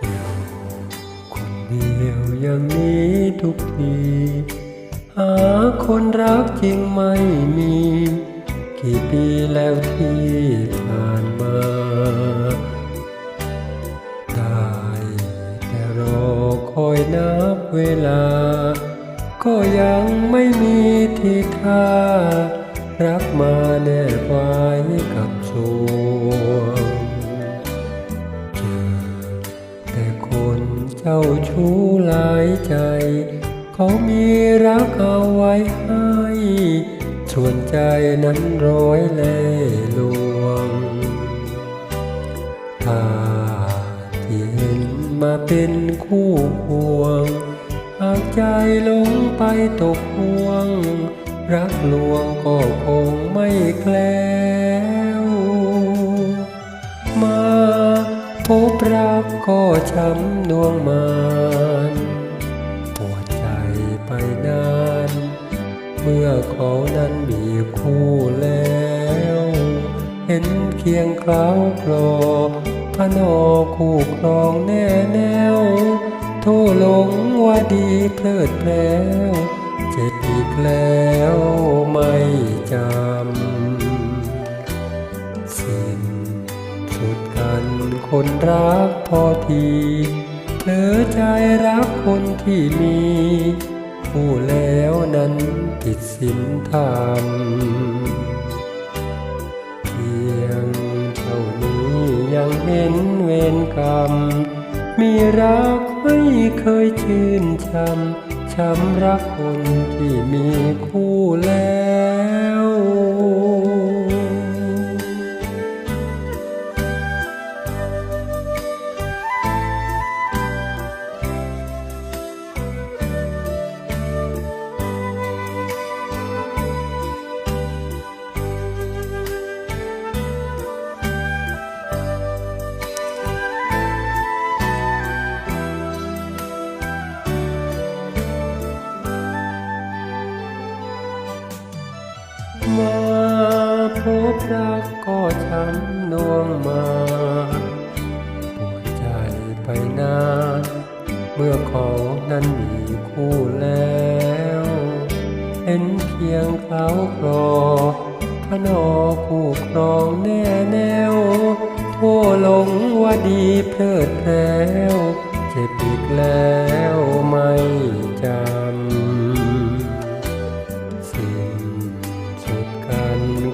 เดียวอย่างนี้ทุกทีหาคนรักจริงไม่มี กี่ปีแล้วที่ผ่านมาได้แต่รอคอยนับเวลา ก็ยังไม่มีทีท่า รักมาแนบไว้กับสว คนเจ้าชู้หลายใจ เขามีรักเอาไว้ให้ส่วนใจนั้นร้อยเล่ลวงถ้าที่เห็นมาเป็นคู่ควง หากใจหลงไปตกห่วง รักลวงก็คงไม่แคล้ พบรักก็ช้ำดวงมานปวดใจไปนาน เมื่อเขานั้นมีคู่แล้ว เห็นเคียงคล้าวคลอพระนอคู่ครองแน่แนว โทหลงว่าดีเพลิดเพล้ว เจ็บอีกแล้ว คนรักพอทีเผลอใจรักคนที่มีผู้แล้วนั้นผิดศีลธรรมเพียงเท่านี้ยังเห็นเวรกรรม มีรักไม่เคยชื่นชมช้ำรักคนที่มีคู่แล้ว มาพบรักก็ช้ำนวงมาปวดใจไปนานเมื่อเขานั้นมีคู่แล้ว เห็นเพียงเขาคลอพนอคู่ครองแน่แนวโทหลงว่าดีเพลิดเพล้ว เจ็บอีกแล้ว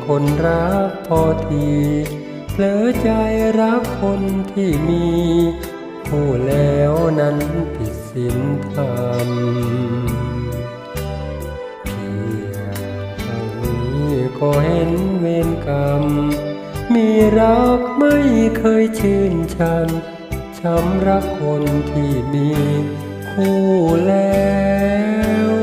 คนรักพอทีเผลอใจรักคนที่มีผู้แล้วนั้นผิดศีลธรรมเพียงเท่านี้ก็เห็นเวรกรรม มีรักไม่เคยชื่นชันช้ำรักคนที่มีคู่แล้ว